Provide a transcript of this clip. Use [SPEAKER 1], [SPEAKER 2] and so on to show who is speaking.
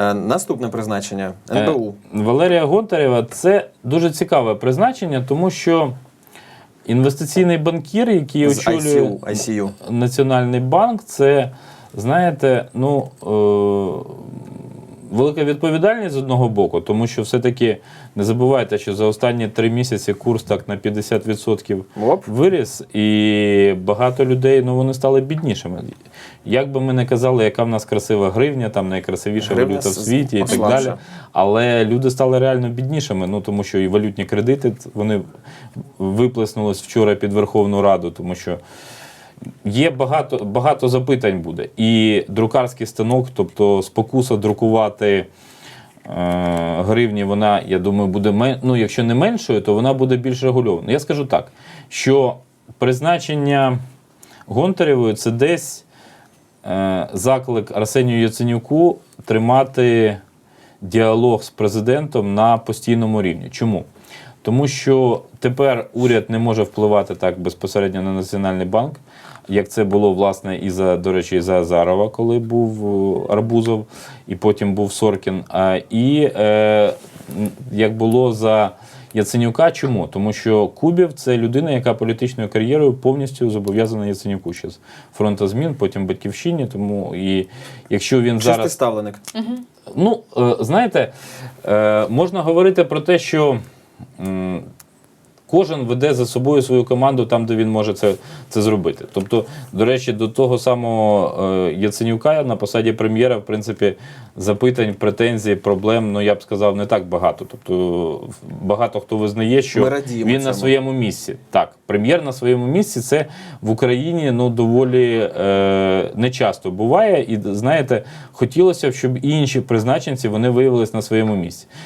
[SPEAKER 1] Е, Наступне призначення
[SPEAKER 2] Е,
[SPEAKER 1] НБУ.
[SPEAKER 2] Валерія Гонтарєва це дуже цікаве призначення, тому що інвестиційний банкір, який
[SPEAKER 1] З
[SPEAKER 2] очолює
[SPEAKER 1] ICU, ICU.
[SPEAKER 2] Національний банк, це, знаєте, ну. Велика відповідальність з одного боку, тому що все-таки не забувайте, що за останні три місяці курс так на 50%
[SPEAKER 1] Оп.
[SPEAKER 2] виріс, і багато людей ну, вони стали біднішими. Як би ми не казали, яка в нас красива гривня, там найкрасивіша
[SPEAKER 1] Гривня
[SPEAKER 2] валюта в світі і так далі. Але люди стали реально біднішими, ну тому що і валютні кредити вони виплеснулись вчора під Верховну Раду, тому що. Є багато, багато запитань буде. І друкарський станок, тобто спокуса друкувати е, гривні, вона, я думаю, буде ну, якщо не меншою, то вона буде більш регульована. Я скажу так, що призначення Гонтарєвої це десь е, заклик Арсенію Яценюку тримати діалог з президентом на постійному рівні. Чому? Тому що тепер уряд не може впливати так безпосередньо на Національний банк, як це було власне і за, до речі, і за Азарова, коли був е, Арбузов, і потім був Соркін. А, і е, як було за Яценюка, чому? Тому що Кубів це людина, яка політичною кар'єрою повністю зобов'язана Яценюку ще з фронту змін, потім батьківщині. Тому і якщо він
[SPEAKER 1] Чистий
[SPEAKER 2] зараз
[SPEAKER 1] ставленик.
[SPEAKER 2] Ну, е, знаєте, е, можна говорити про те, що кожен веде за собою свою команду там, де він може це, це зробити. Тобто, до речі, до того самого е, Яценюка на посаді прем'єра, в принципі, запитань, претензій, проблем, ну я б сказав, не так багато. Тобто, багато хто визнає, що він на своєму місці. Так, прем'єр на своєму місці це в Україні ну, доволі е, нечасто буває. І знаєте, хотілося б, щоб і інші призначенці вони виявилися на своєму місці.